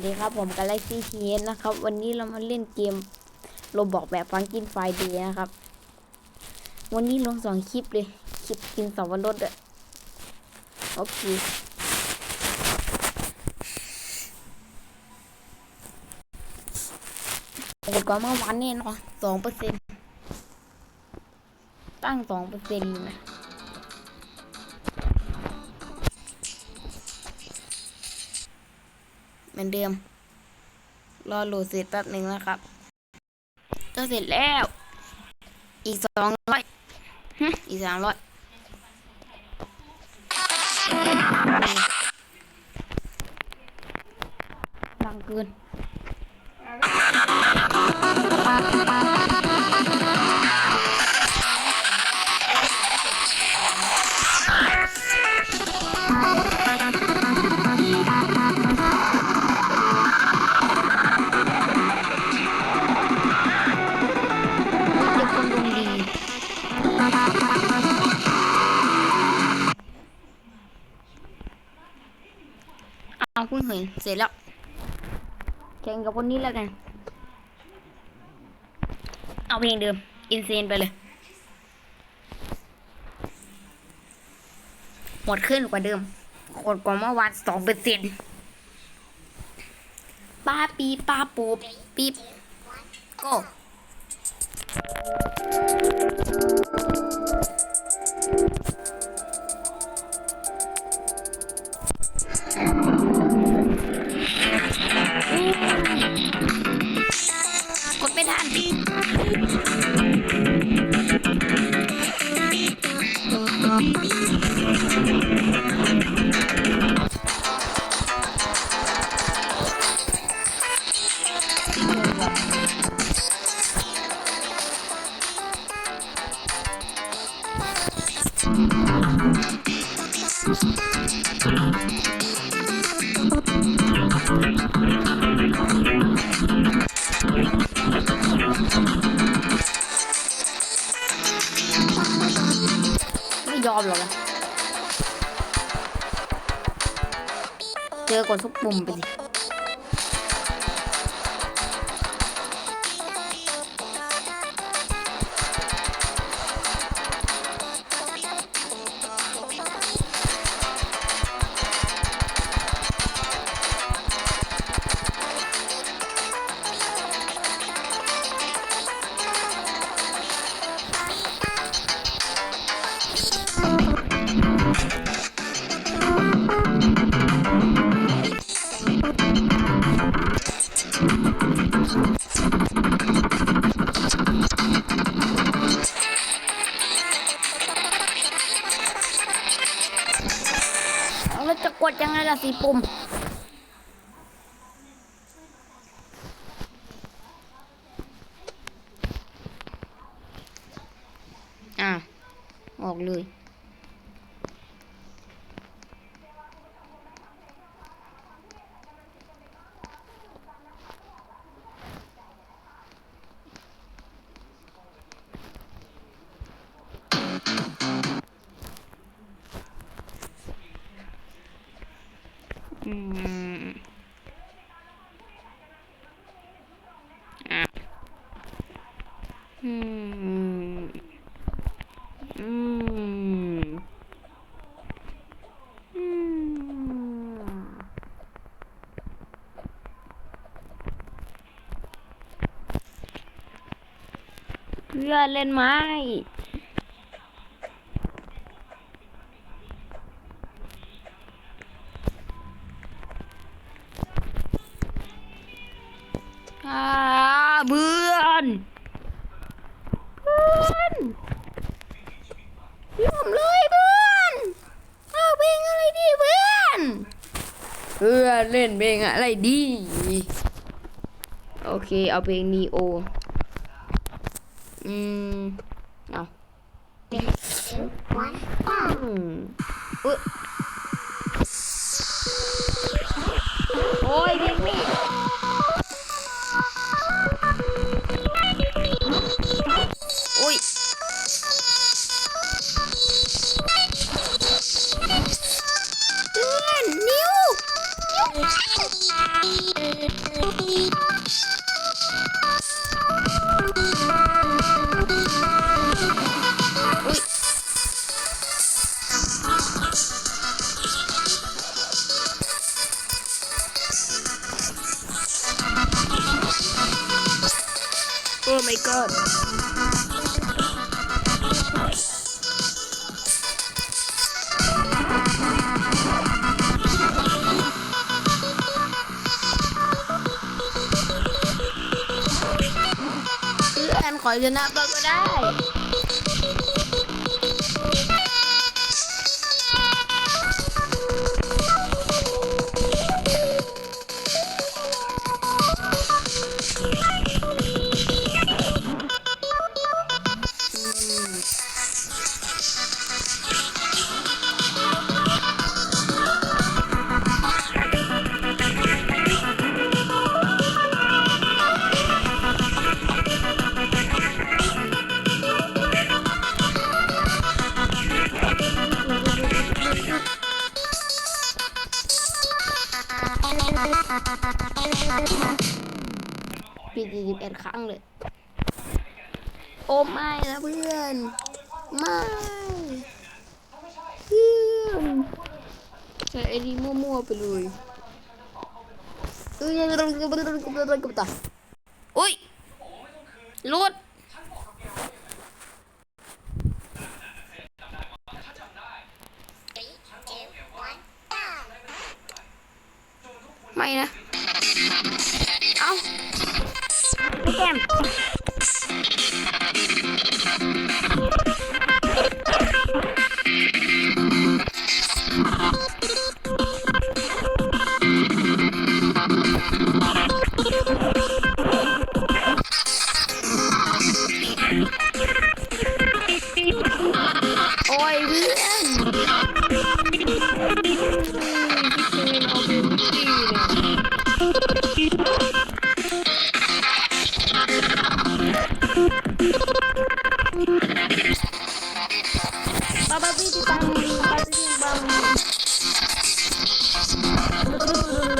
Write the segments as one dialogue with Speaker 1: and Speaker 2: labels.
Speaker 1: วัสดีครับผมกาแล็กซี่ทีเนะครับ วันนี้เรามาเล่นเกมโรบอกแบบฟังกินไฟเดย์นะครับ วันนี้ลงสองคลิปเลย คลิปกินสองวันรสอะโอเคโหดกว่าเมื่อวานแน่นอนสองเปอร์เซ็นตั้งสองเปอร์เซ็นต์นะ มือนเดิม รอโหลดเสร็จแป๊บหนึ่งนะครับจะเสร็จแล้ว อีกสองร้อยอีกสามร้อยดังเกิน เอาเพิ่งเห็นเสร็จแล้วแข่งกับคนนี้แล้วกัน เอาเพลงเดิม อินเซนไปเลย หมดขึ้นกว่าเดิมโหดกว่าเมื่อวานสองเปอร์เซ็นต์ป้าปีป้าปูปีโก้ ไม่ทันไม่ ยอมหรอกนะเจอกดทุกปุ่มไปสิ สีปุ่มอะออกเลย อืม อืม อืม เพื่อเล่นไม้อ่าเพื่อนเพื่อนยอมเลยเพื่อนเอาเพลงอะไรดีเพื่อน เพื่อเล่นเพลงอะไรดี โอเค เอาเพลงนีโอ อืม เอาอืมอุ๊ยโอ้ยเพลง ขอชนะบ้างก็ได้ ปีสี่สิบเอ็ดครั้งเลย โอ้ไม่นะเพื่อน ไม่เพื่อนใส่ไอ้นี่มั่วๆไปเลยเอ้ยกับตาอุ้ยรถไม่นะ พี่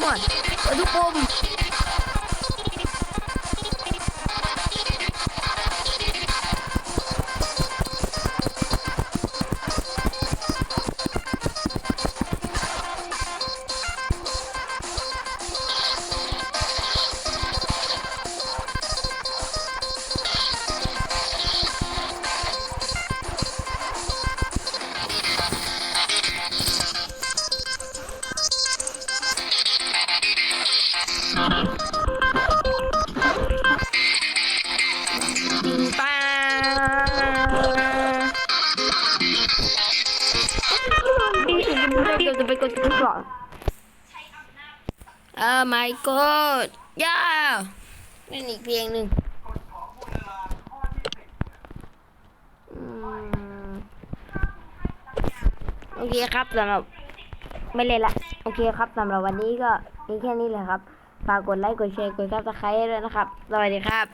Speaker 1: หมดทุกคน ปิงปาจะไปกดทุกก่อนเออ my god ย่าเล่นอีกเพลงหนึ่งอืมโอเคครับสำหรับไม่เล่นละ โอเคครับสำหรับวันนี้ก็ มีแค่นี้แหละครับ ฝากกดไลค์ กดแชร์ กดซับสไครต์ด้วยนะครับ สวัสดีครับ